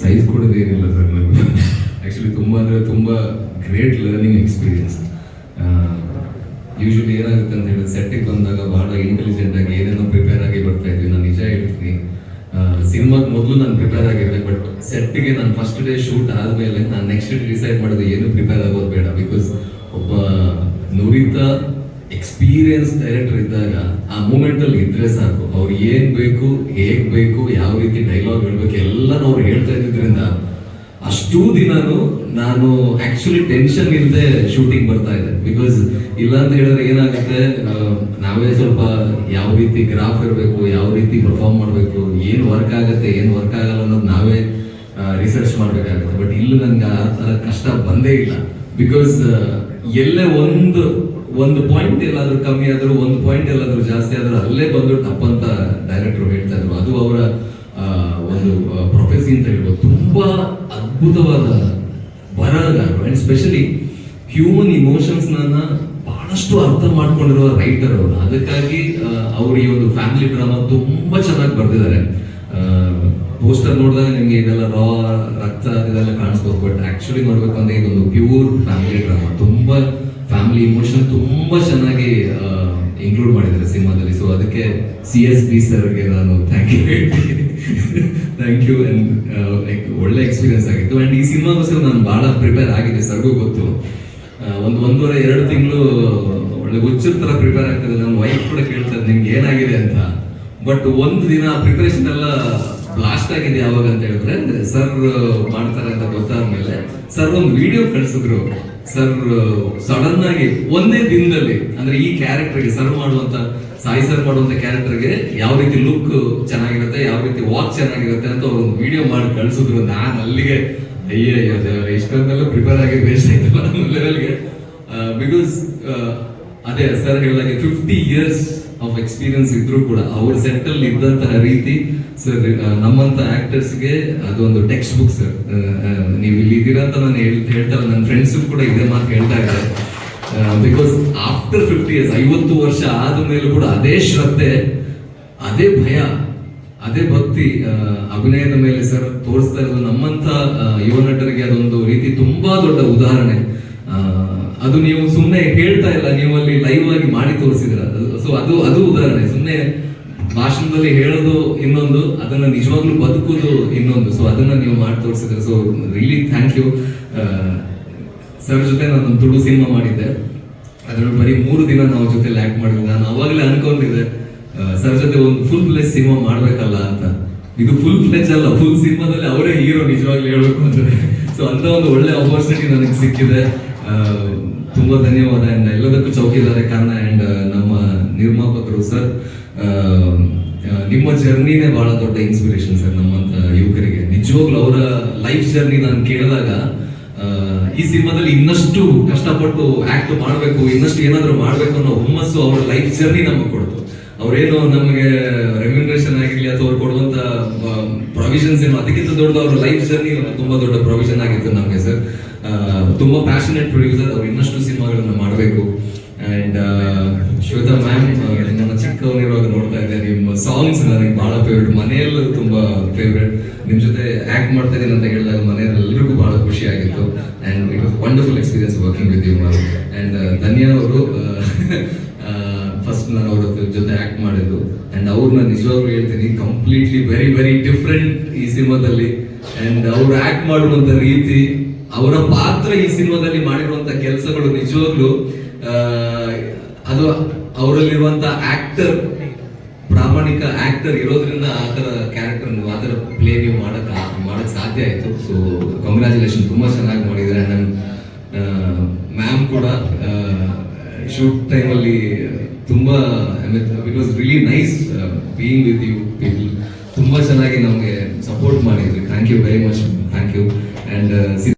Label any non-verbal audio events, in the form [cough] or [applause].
Size ಕೊಡೋದೇನಿಲ್ಲ sir ನನಗೆ actually ತುಂಬ ಅಂದರೆ ತುಂಬ ಗ್ರೇಟ್ ಲರ್ನಿಂಗ್ ಎಕ್ಸ್ಪೀರಿಯನ್ಸ್ ಯೂಶ್ವಲಿ ಏನಾಗುತ್ತೆ ಅಂತ ಹೇಳಿದ್ರೆ ಸೆಟ್ಟಿಗೆ ಬಂದಾಗ ಭಾಳ ಇಂಟೆಲಿಜೆಂಟ್ ಆಗಿ ಏನೇನೋ ಪ್ರಿಪೇರ್ ಆಗಿ ಬರ್ತಾ ಇದ್ವಿ. ನಾನು ನಿಜ ಹೇಳ್ತೀನಿ. ಸಿನಿಮಾಗೆ ಮೊದಲು ನಾನು ಪ್ರಿಪೇರ್ ಆಗಿದ್ದೆ ಬಟ್ ಸೆಟ್ಟಿಗೆ ನಾನು ಫಸ್ಟ್ ಡೇ ಶೂಟ್ ಆದಮೇಲೆ ನಾನು ನೆಕ್ಸ್ಟ್ ಡೇ ಡಿಸೈಡ್ ಮಾಡೋದು, ಏನು ಪ್ರಿಪೇರ್ ಆಗೋದು ಬೇಡ. ಬಿಕಾಸ್ ಒಬ್ಬ ನುರಿತ ಎಕ್ಸ್ಪೀರಿಯನ್ಸ್ ಡೈರೆಕ್ಟರ್ ಇದ್ದಾಗ ಆ ಮೂಮೆಂಟ್ ಅಲ್ಲಿ ಇದ್ರೆ ಸಾಕು. ಅವ್ರು ಏನ್ ಬೇಕು, ಹೇಗ್ ಬೇಕು, ಯಾವ ರೀತಿ ಡೈಲಾಗ್ ಹೇಳ್ಬೇಕು ಎಲ್ಲಾನು ಅವ್ರು ಹೇಳ್ತಾ ಇದ್ದಿದ್ರಿಂದ ಅಷ್ಟೂ ದಿನಾನು ನಾನು ಆಕ್ಚುಲಿ ಟೆನ್ಷನ್ ಇಲ್ಲದೆ ಶೂಟಿಂಗ್ ಬರ್ತಾ ಇದೆ ಬಿಕಾಸ್ ಇಲ್ಲ ಅಂತ ಹೇಳಿದ್ರೆ ಏನಾಗುತ್ತೆ, ನಾವೇ ಸ್ವಲ್ಪ ಯಾವ ರೀತಿ ಗ್ರಾಫ್ ಇರಬೇಕು, ಯಾವ ರೀತಿ ಪರ್ಫಾರ್ಮ್ ಮಾಡಬೇಕು, ಏನು ವರ್ಕ್ ಆಗುತ್ತೆ, ಏನು ವರ್ಕ್ ಆಗಲ್ಲ ಅನ್ನೋದು ನಾವೇ ರಿಸರ್ಚ್ ಮಾಡಬೇಕಾಗುತ್ತೆ. ಬಟ್ ಇಲ್ಲಿ ನನಗೆ ಆ ಥರ ಕಷ್ಟ ಬಂದೇ ಇಲ್ಲ. ಬಿಕಾಸ್ ಎಲ್ಲೇ ಒಂದು ಒಂದು ಪಾಯಿಂಟ್ ಎಲ್ಲಾದ್ರೂ ಕಮ್ಮಿ ಆದ್ರೂ, ಒಂದು ಪಾಯಿಂಟ್ ಎಲ್ಲಾದ್ರೂ ಜಾಸ್ತಿ ಆದ್ರೂ ಅಲ್ಲೇ ಬಂದು ತಪ್ಪಂತ ಡೈರೆಕ್ಟರ್ ಹೇಳ್ತಾ ಇದ್ರು. ಅದು ಅವರ ಒಂದು ಪ್ರೊಫೆಸಿ ಅಂತ ಹೇಳ್ಬೋದು. ತುಂಬಾ ಅದ್ಭುತವಾದ ಬರಹಗಾರರು ಅಂಡ್ ಸ್ಪೆಷಲಿ ಹ್ಯೂಮನ್ ಇಮೋಷನ್ಸ್ ನನ್ನ ಬಹಳಷ್ಟು ಅರ್ಥ ಮಾಡ್ಕೊಂಡಿರುವ ರೈಟರ್ ಅವರು. ಅದಕ್ಕಾಗಿ ಅವರು ಈ ಒಂದು ಫ್ಯಾಮಿಲಿ ಡ್ರಾಮಾ ತುಂಬಾ ಚೆನ್ನಾಗಿ ಬರ್ತಿದ್ದಾರೆ ಪೋಸ್ಟರ್ ನೋಡಿದಾಗ ನಿಮ್ಗೆ ಇದೆಲ್ಲ ರಾ ರಕ್ತ ಇದೆಲ್ಲ ಕಾಣಿಸ್ಬೋದು. ಬಟ್ ಆಕ್ಚುಲಿ ನೋಡ್ಬೇಕು ಅಂದ್ರೆ ಇದೊಂದು ಪ್ಯೂರ್ ಫ್ಯಾಮಿಲಿ ಡ್ರಾಮಾ ತುಂಬಾ ಫ್ಯಾಮಿಲಿ ಇಮೋಷನ್ ತುಂಬಾ ಚೆನ್ನಾಗಿ ಇನ್ಕ್ಲೂಡ್ ಮಾಡಿದ್ರು ಸಿನಿಮಾದಲ್ಲಿ. ಸೊ ಅದಕ್ಕೆ ಸಿ ಎಸ್ ಬಿ ಸರ್ಗೆ ನಾನು ಥ್ಯಾಂಕ್ ಯು ಹೇಳ್ತೀನಿ. ಥ್ಯಾಂಕ್ ಯು ಅಂಡ್ ಒಳ್ಳೆ ಎಕ್ಸ್ಪೀರಿಯನ್ಸ್ ಆಗಿತ್ತು. ಅಂಡ್ ಈ ಸಿನಿಮಾಗೋಸ್ಕರ ನಾನು ಬಹಳ ಪ್ರಿಪೇರ್ ಆಗಿದೆ, ಸರ್ಗೂ ಗೊತ್ತು. ಒಂದು ಒಂದೂವರೆ, ಎರಡು ತಿಂಗಳು ಒಳ್ಳೆ ಹುಚ್ಚರ ಥರ ಪ್ರಿಪೇರ್ ಆಗ್ತದೆ. ನನ್ನ ವೈಫ್ ಕೂಡ ಕೇಳ್ತಾರೆ ನಿಮ್ಗೆ ಏನಾಗಿದೆ ಅಂತ? ಬಟ್ ಒಂದು ದಿನ ಪ್ರಿಪರೇಷನ್ ಎಲ್ಲ ಬ್ಲಾಸ್ಟ್ ಆಗಿದೆ ಯಾವಾಗ ಅಂತ ಹೇಳಿದ್ರೆ ಸರ್ ಮಾಡ್ತಾರೆ ಅಂತ ಗೊತ್ತಾದ್ಮೇಲೆ ಸರ್ ಒಂದು ವಿಡಿಯೋ ಕಳಿಸಿದ್ರು. ಸರ್ ಸಡನ್ ಆಗಿ ಒಂದೇ ದಿನದಲ್ಲಿ, ಅಂದ್ರೆ ಈ ಕ್ಯಾರೆಕ್ಟರ್ಗೆ ಸರ್ವ್ ಮಾಡುವಂತ, ಸಾಯಿ ಸರ್ ಮಾಡುವಂತ ಕ್ಯಾರೆಕ್ಟರ್ಗೆ ಯಾವ ರೀತಿ ಲುಕ್ ಚೆನ್ನಾಗಿರುತ್ತೆ, ಯಾವ ರೀತಿ ವಾಕ್ ಚೆನ್ನಾಗಿರುತ್ತೆ ಅಂತ ಒಂದು ವಿಡಿಯೋ ಮಾಡಿ ಕಳಿಸಿದ್ರು. ನಾನು ಅಲ್ಲಿಗೆ ಅಯ್ಯೇ ಇಷ್ಟೊಂದೆಲ್ಲ ಪ್ರಿಪೇರ್ ಆಗಿ ಆಯ್ತಲ್ಲ [laughs] ನಮ್ಮ ಲೆವೆಲ್ಗೆ ಬಿಕಾಸ್ ಅದೇ ಸರ್ ಹೇಳಿದಾಗೆ ಫಿಫ್ಟಿ ಇಯರ್ಸ್ ಆಫ್ ಎಕ್ಸ್ಪೀರಿಯನ್ಸ್ ಇದ್ರೂ ಕೂಡ ಅವ್ರ ಅಲ್ಲಿ ಇದ್ದಂತಹ ರೀತಿ ಸರ್ ನಮ್ಮಂತ ಆಕ್ಟರ್ಸ್ಗೆ ಅದೊಂದು ಟೆಕ್ಸ್ಟ್ ಬುಕ್ ಸರ್ ನೀವು ಇಲ್ಲಿ ಇದ್ದೀರಾ ಅಂತ ನಾನು ಹೇಳ್ತಾ ನನ್ನ ಫ್ರೆಂಡ್ಸ್ ಕೂಡ ಇದೇ ಮಾತು ಹೇಳ್ತಾ ಇದ್ದಾರೆ. ಬಿಕಾಸ್ ಆಫ್ಟರ್ ಫಿಫ್ಟಿ ಇಯರ್ಸ್ ಐವತ್ತು ವರ್ಷ ಆದ ಮೇಲೂ ಕೂಡ ಅದೇ ಶ್ರದ್ಧೆ, ಅದೇ ಭಯ, ಅದೇ ಭಕ್ತಿ ಅಭಿನಯದ ಮೇಲೆ ಸರ್ ತೋರಿಸ್ತಾ ಇರೋದು ನಮ್ಮಂತ ಯುವ ನಟರಿಗೆ ಅದೊಂದು ರೀತಿ ತುಂಬಾ ದೊಡ್ಡ ಉದಾಹರಣೆ. ಅದು ನೀವು ಸುಮ್ಮನೆ ಹೇಳ್ತಾ ಇಲ್ಲ, ನೀವು ಅಲ್ಲಿ ಲೈವ್ ಆಗಿ ಮಾಡಿ ತೋರಿಸಿದ್ರ ಸೊ ಅದು ಅದು ಉದಾಹರಣೆ. ಸುಮ್ಮನೆ ಭಾಷಣದಲ್ಲಿ ಹೇಳೋದು ಇನ್ನೊಂದು, ಅದನ್ನ ನಿಜವಾಗ್ಲೂ ಬದುಕುದು ಇನ್ನೊಂದು. ಸೊ ಅದನ್ನ ನೀವು ಮಾಡಿ ತೋರಿಸಿದ್ರೆ so really thank you sir ಜೊತೆ ನಾನು ತುಳು ಸಿನಿಮಾ ಮಾಡಿದ್ದೆ. ಅದರಲ್ಲಿ ಬರೀ ಮೂರು ದಿನ ನಾವು ಜೊತೆ ಆಕ್ಟ್ ಮಾಡಿದ್ವಿ. ನಾನು ಅವಾಗಲೇ ಅನ್ಕೊಂಡಿದ್ದೆ ಸರ್ ಜೊತೆ ಒಂದು ಫುಲ್ ಪ್ಲೇಸ್ ಸಿನಿಮಾ ಮಾಡ್ಬೇಕಲ್ಲ ಅಂತ. ಇದು ಫುಲ್ ಫ್ಲೆಜ್ ಅಲ್ಲ ಫುಲ್ ಸಿನಿಮಾದಲ್ಲಿ ಅವರೇ ಹೀರೋ ನಿಜವಾಗ್ಲೂ ಹೇಳ್ಬೇಕು ಅಂದ್ರೆ. ಸೊ ಅಂತ ಒಂದು ಒಳ್ಳೆ ಅಪರ್ಚುನಿಟಿ ನನಗೆ ಸಿಕ್ಕಿದೆ. ತುಂಬಾ ಧನ್ಯವಾದ. ಎಲ್ಲದಕ್ಕೂ ಚೌಕಿದಾರೆ ಕಾರಣ ನಿಮ್ಮ ಜರ್ನಿನೇ ಬಹಳ ದೊಡ್ಡ ಇನ್ಸ್ಪಿರೇಷನ್ ಸರ್ ನಮ್ಮಂತ ಯುವಕರಿಗೆ. ನಿಜವಾಗ್ಲೂ ಅವರ ಲೈಫ್ ಜರ್ನಿ ನಾನು ಕೇಳಿದಾಗ ಈ ಸಿನಿಮಾದಲ್ಲಿ ಇನ್ನಷ್ಟು ಕಷ್ಟಪಟ್ಟು ಆಕ್ಟ್ ಮಾಡಬೇಕು, ಇನ್ನಷ್ಟು ಏನಾದರೂ ಮಾಡಬೇಕು ಅನ್ನೋ ಹುಮ್ಮಸ್ಸು ಅವರ ಲೈಫ್ ಜರ್ನಿ ನಮಗೆ ಕೊಡ್ತು. ಅವರೇನು ನಮಗೆ ರೆಮ್ಯುನರೇಷನ್ ಆಗಿರಲಿ ಅಥವಾ ಅವ್ರು ಕೊಡುವಂತ ಪ್ರೊವಿಷನ್ಸ್ ಏನು, ಅದಕ್ಕಿಂತ ದೊಡ್ಡ ಅವ್ರ ಲೈಫ್ ಜರ್ನಿ ತುಂಬಾ ದೊಡ್ಡ ಪ್ರೊವಿಷನ್ ಆಗಿತ್ತು ನಮಗೆ ಸರ್. ತುಂಬಾ ಪ್ಯಾಷನೇಟ್ ಪ್ರೊಡ್ಯೂಸರ್ ಅವ್ರು ಇನ್ನಷ್ಟು ಸಿನಿಮಾಗಳನ್ನ ಮಾಡಬೇಕು. ಅಂಡ್ ಶ್ವೇತಾ ಮ್ಯಾಮ್ ನನ್ನ ಚಿಕ್ಕವನಿರುವಾಗ ನೋಡ್ತಾ ಇದ್ದೆ. ನಿಮ್ಮ ಸಾಂಗ್ಸ್ ನನಗೆ ಬಹಳ ಫೇವ್ರೆಟ್ ಮನೆಯಲ್ಲೂ ತುಂಬಾ ಫೇವ್ರೆಟ್ ನಿಮ್ಮ ಜೊತೆ ಆಕ್ಟ್ ಮಾಡ್ತಾ ಇದ್ದೀನಿ ಅಂತ ಹೇಳಿದಾಗ ಮನೆಯಲ್ಲಿ ಎಲ್ರಿಗೂ ಬಹಳ ಖುಷಿ ಆಗಿತ್ತು. And it was wonderful experience working with you and Dhanya ಅವರು ಫಸ್ಟ್ ನಾನು ಅವ್ರ ಜೊತೆ ಆಕ್ಟ್ ಮಾಡಿದ್ದು. ಅಂಡ್ ಅವ್ರನ್ನ ನಿಜವಾಗ್ಲೂ ಹೇಳ್ತೀನಿ ಕಂಪ್ಲೀಟ್ಲಿ ವೆರಿ ವೆರಿ ಡಿಫ್ರೆಂಟ್ ಈ ಸಿನಿಮಾದಲ್ಲಿ. ಅಂಡ್ ಅವ್ರು ಆಕ್ಟ್ ಮಾಡುವಂತ ರೀತಿ, ಅವರ ಪಾತ್ರ ಈ ಸಿನಿಮಾದಲ್ಲಿ ಮಾಡಿರುವಂತ ಕೆಲಸಗಳು ನಿಜವಾಗ್ಲೂ ಅದು ಅವರಲ್ಲಿರುವಂತ ಆಕ್ಟರ್ ಪ್ರಾಮಾಣಿಕ ಆಕ್ಟರ್ ಇರೋದ್ರಿಂದ ಆ ಥರ ಕ್ಯಾರೆಕ್ಟರ್ ಆ ಥರ ಪ್ಲೇ ನೀವು ಮಾಡಕ್ ಮಾಡಕ್ ಸಾಧ್ಯ ಆಯ್ತು. ಸೊ ಕಂಗ್ರ್ಯಾಚುಲೇಷನ್ ತುಂಬಾ ಚೆನ್ನಾಗಿ ಮಾಡಿದ್ರೆ ನನ್ನ ಮ್ಯಾಮ್ ಕೂಡ ಶೂಟ್ ಟೈಮಲ್ಲಿ ತುಂಬಾ it was really nice being with you people ತುಂಬಾ ಚೆನ್ನಾಗಿ ನಮಗೆ ಸಪೋರ್ಟ್ ಮಾಡಿದ್ರಿ. Thank you very much thank you and